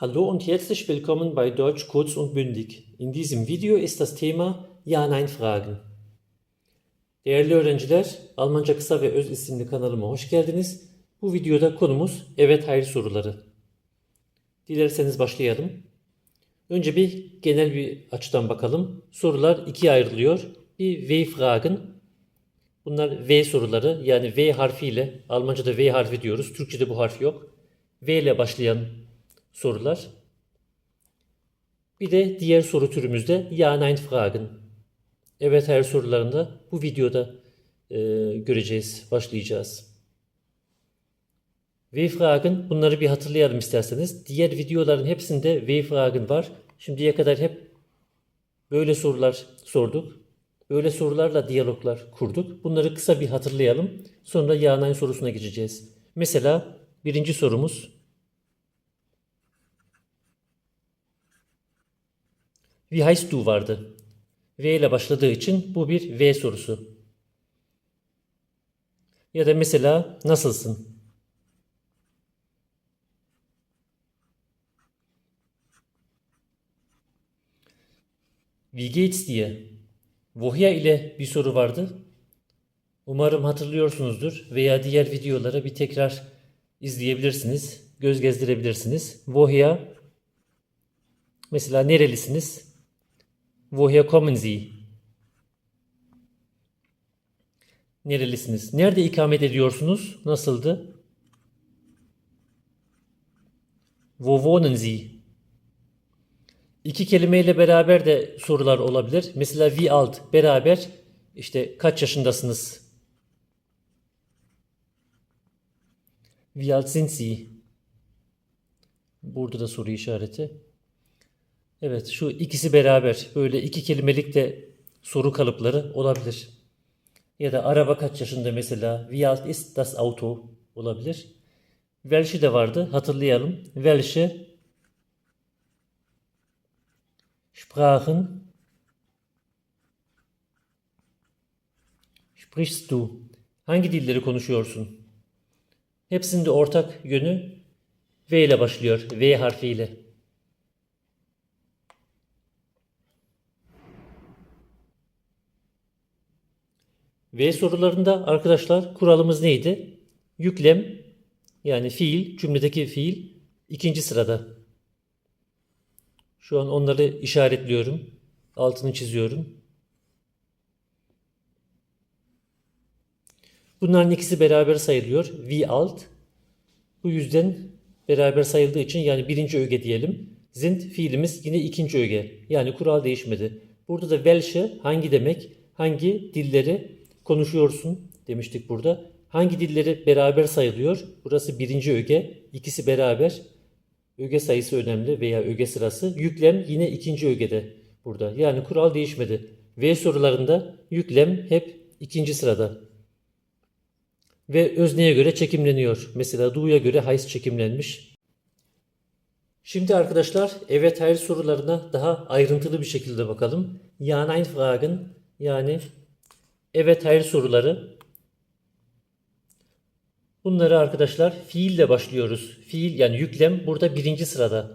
Hallo und herzlich willkommen bei Deutsch kurz und bündig. In diesem Video ist das Thema Ja-Nein-Fragen. Değerli öğrenciler, Almanca Kısa ve Öz isimli kanalıma hoş geldiniz. Bu videoda konumuz evet hayır soruları. Dilerseniz başlayalım. Önce bir genel bir açıdan bakalım. Sorular ikiye ayrılıyor. Bir W-Fragen. Bunlar V soruları yani V harfiyle Almanca'da V harfi diyoruz. Türkçe'de bu harf yok. V ile başlayan sorular. Bir de diğer soru türümüzde Ja Nein Fragen. Evet hayır sorularında bu videoda e, göreceğiz, başlayacağız. W-Fragen bunları bir hatırlayalım isterseniz. Diğer videoların hepsinde W-Fragen var. Şimdiye kadar hep böyle sorular sorduk. Böyle sorularla diyaloglar kurduk. Bunları kısa bir hatırlayalım. Sonra Ja Nein sorusuna geçeceğiz. Mesela birinci sorumuz Wie heißt du vardı. V ile başladığı için bu bir V sorusu. Ya da mesela nasılsın? Wie geht's dir? Woher ile bir soru vardı. Umarım hatırlıyorsunuzdur veya diğer videolara bir tekrar izleyebilirsiniz. Göz gezdirebilirsiniz. Woher mesela nerelisiniz? Woher kommen Sie? Nerelisiniz? Nerede ikamet ediyorsunuz? Nasıldı? Wo wohnen Sie? İki kelimeyle beraber de sorular olabilir. Mesela wie alt beraber işte kaç yaşındasınız? Wie alt sind Sie? Burada da soru işareti. Evet şu ikisi beraber böyle iki kelimelik de soru kalıpları olabilir. Ya da araba kaç yaşında mesela wie alt ist das Auto olabilir. Welche de vardı hatırlayalım. Welche Sprachen sprichst du? Hangi dilleri konuşuyorsun? Hepsinde ortak yönü V ile başlıyor. V harfiyle. V sorularında arkadaşlar kuralımız neydi? Yüklem yani fiil, cümledeki fiil ikinci sırada. Şu an onları işaretliyorum. Altını çiziyorum. Bunların ikisi beraber sayılıyor. V alt. Bu yüzden beraber sayıldığı için yani birinci öge diyelim. Sind fiilimiz yine ikinci öge. Yani kural değişmedi. Burada da welche hangi demek? Hangi dilleri konuşuyorsun demiştik burada. Hangi dilleri beraber sayılıyor? Burası birinci öge. İkisi beraber. Öge sayısı önemli veya öge sırası. Yüklem yine ikinci ögede burada. Yani kural değişmedi. V sorularında yüklem hep ikinci sırada. Ve özneye göre çekimleniyor. Mesela du'ya göre hayız çekimlenmiş. Şimdi arkadaşlar evet hayır sorularına daha ayrıntılı bir şekilde bakalım. Ja nein Fragen yani evet hayır soruları. Bunları arkadaşlar fiille başlıyoruz. Fiil yani yüklem burada birinci sırada.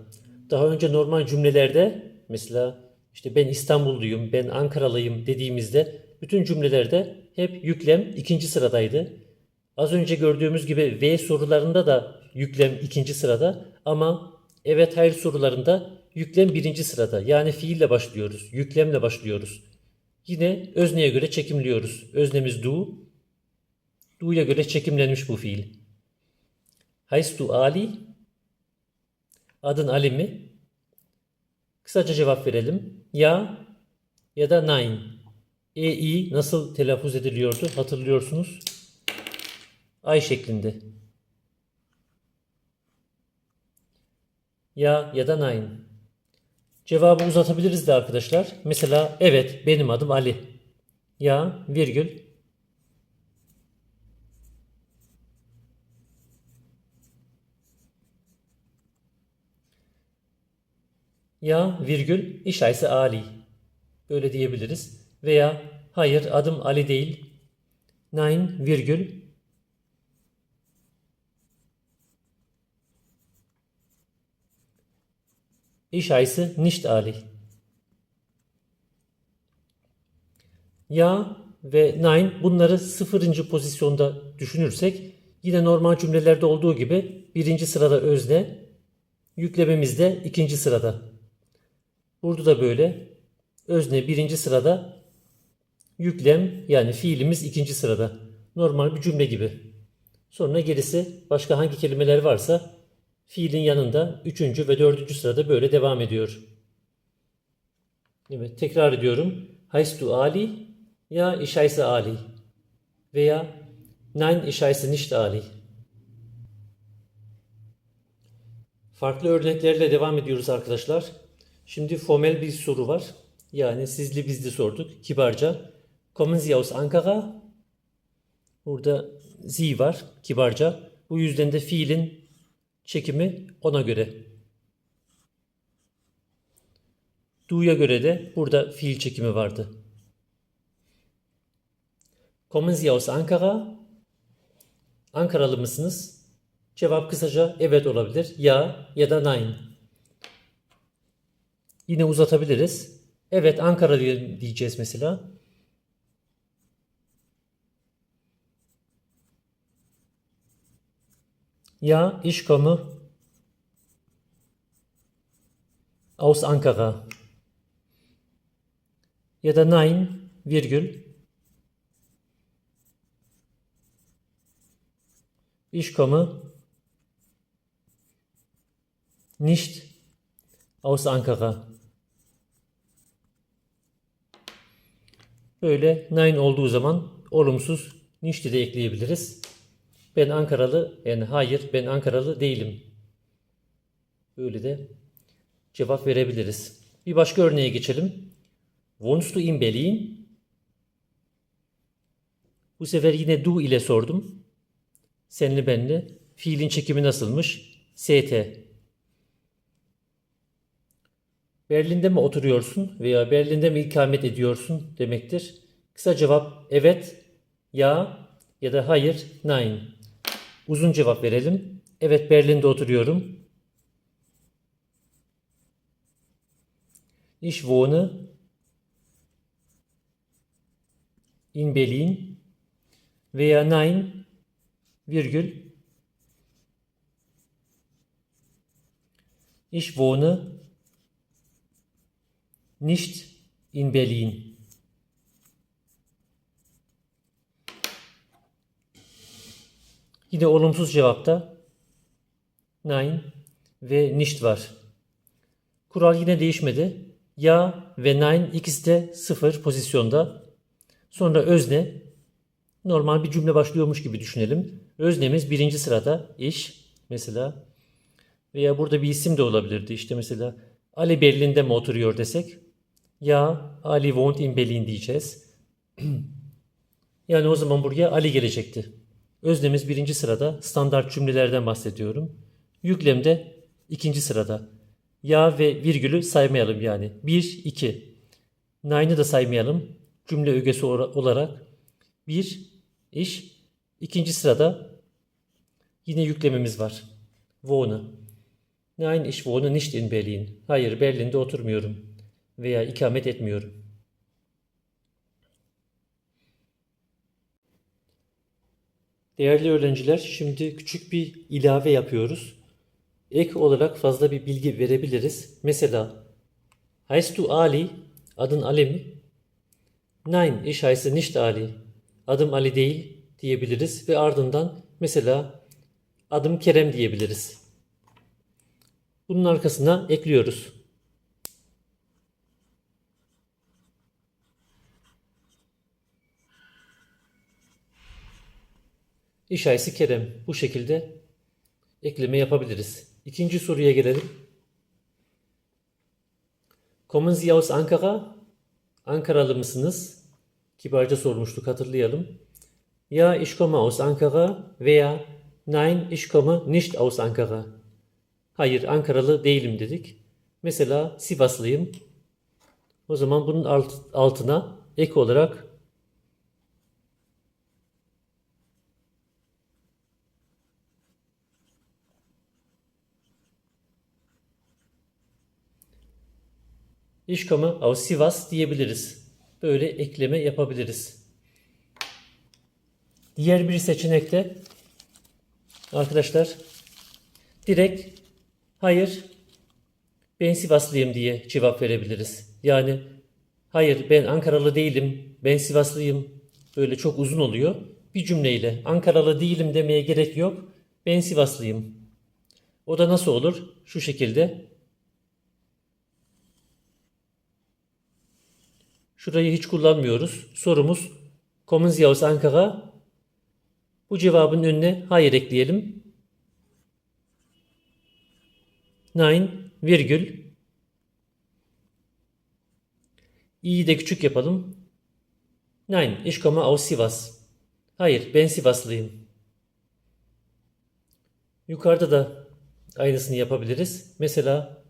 Daha önce normal cümlelerde mesela işte ben İstanbulluyum, ben Ankaralıyım dediğimizde bütün cümlelerde hep yüklem ikinci sıradaydı. Az önce gördüğümüz gibi V sorularında da yüklem ikinci sırada ama evet hayır sorularında yüklem birinci sırada. Yani fiille başlıyoruz, yüklemle başlıyoruz. Yine özneye göre çekimliyoruz. Öznemiz du. Du'ya göre çekimlenmiş bu fiil. Du Ali? Adın Ali mi? Kısaca cevap verelim. Ya ya da nein. E, i nasıl telaffuz ediliyordu hatırlıyorsunuz. Ay şeklinde. Ya ya da nein. Cevabı uzatabiliriz de arkadaşlar. Mesela evet benim adım Ali. Ya virgül Ya virgül iş aysı Ali. Böyle diyebiliriz. Veya hayır adım Ali değil. Nein virgül ich heiße nicht Ali. Ya ve nein bunları sıfırıncı pozisyonda düşünürsek yine normal cümlelerde olduğu gibi birinci sırada özne, yüklememiz de ikinci sırada. Burada da böyle özne birinci sırada, yüklem yani fiilimiz ikinci sırada. Normal bir cümle gibi. Sonra gerisi başka hangi kelimeler varsa fiilin yanında üçüncü ve dördüncü sırada böyle devam ediyor. Evet tekrar ediyorum. Du Ali? İch heiße Ali. Veya Nein, heiße nicht Ali. Farklı örneklerle devam ediyoruz arkadaşlar. Şimdi formel bir soru var. Yani sizli bizli sorduk kibarca. Kommen Sie aus Ankara? Burada Sie var kibarca. Bu yüzden de fiilin çekimi ona göre. Du'ya göre de burada fiil çekimi vardı. Kommen Sie aus Ankara? Ankaralı mısınız? Cevap kısaca evet olabilir. Ya ya da nein. Yine uzatabiliriz. Evet Ankara diye- diyeceğiz mesela. Ja, ich komme aus Ankara. Ya da nein, virgül. Ich komme nicht aus Ankara. Böyle nein olduğu zaman olumsuz nicht'i de ekleyebiliriz. Ben Ankaralı, yani hayır ben Ankaralı değilim. Böyle de cevap verebiliriz. Bir başka örneğe geçelim. Wohnst du in Berlin? Bu sefer yine du ile sordum. Senli benli. Fiilin çekimi nasılmış? ST. Berlin'de mi oturuyorsun veya Berlin'de mi ikamet ediyorsun demektir. Kısa cevap evet, ya ya da hayır, nein. Uzun cevap verelim. Evet Berlin'de oturuyorum. Ich wohne in Berlin veya nein virgül Ich wohne nicht in Berlin. Yine olumsuz cevapta nein ve nicht var. Kural yine değişmedi. Ya ve nein ikisi de sıfır pozisyonda. Sonra özne normal bir cümle başlıyormuş gibi düşünelim. Öznemiz birinci sırada iş mesela veya burada bir isim de olabilirdi. İşte mesela Ali Berlin'de mi oturuyor desek ya Ali wohnt in Berlin diyeceğiz. yani o zaman buraya Ali gelecekti. Öznemiz birinci sırada standart cümlelerden bahsediyorum. Yüklem de ikinci sırada. Ya ve virgülü saymayalım yani. 1, 2. Nine'ı da saymayalım. Cümle ögesi olarak. 1, iş. İkinci sırada yine yüklememiz var. Wohne. Nein, ich wohne nicht in Berlin. Hayır, Berlin'de oturmuyorum. Veya ikamet etmiyorum. Değerli öğrenciler, şimdi küçük bir ilave yapıyoruz. Ek olarak fazla bir bilgi verebiliriz. Mesela, heißt Ali? Adın Ali mi? Nein, ich heiße nicht Ali. Adım Ali değil diyebiliriz ve ardından mesela adım Kerem diyebiliriz. Bunun arkasına ekliyoruz. İş ayısı Kerem. Bu şekilde ekleme yapabiliriz. İkinci soruya gelelim. Kommen Sie aus Ankara? Ankaralı mısınız? Kibarca sormuştuk hatırlayalım. Ja, ich komme aus Ankara veya Nein, ich komme nicht aus Ankara. Hayır, Ankaralı değilim dedik. Mesela Sivaslıyım. O zaman bunun alt- altına ek olarak Ich komme aus Sivas diyebiliriz. Böyle ekleme yapabiliriz. Diğer bir seçenekte arkadaşlar direkt hayır ben Sivaslıyım diye cevap verebiliriz. Yani hayır ben Ankaralı değilim, ben Sivaslıyım. Böyle çok uzun oluyor. Bir cümleyle Ankaralı değilim demeye gerek yok. Ben Sivaslıyım. O da nasıl olur? Şu şekilde. Şurayı hiç kullanmıyoruz. Sorumuz Kommen Sie aus Ankara? Bu cevabın önüne hayır ekleyelim. Nein, virgül. İ'yi de küçük yapalım. Nein, ich komme aus Sivas. Hayır, ben Sivaslıyım. Yukarıda da aynısını yapabiliriz. Mesela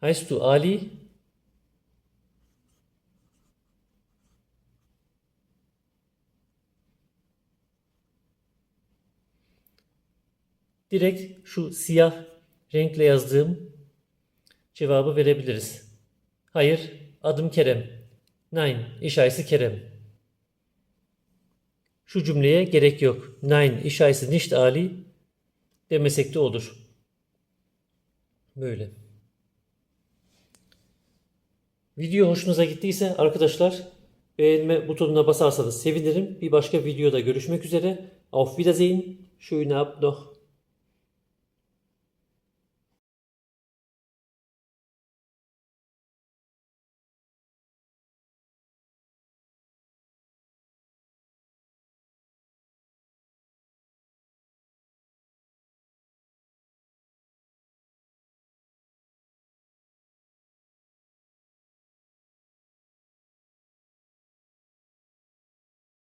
Heißt du Ali? Direkt şu siyah renkle yazdığım cevabı verebiliriz. Hayır, adım Kerem. Nein, ich heiße Kerem. Şu cümleye gerek yok. Nein, ich heiße nicht Ali demesek de olur. Böyle. Video hoşunuza gittiyse arkadaşlar beğenme butonuna basarsanız sevinirim. Bir başka videoda görüşmek üzere. Auf Wiedersehen. Schönen Abend noch.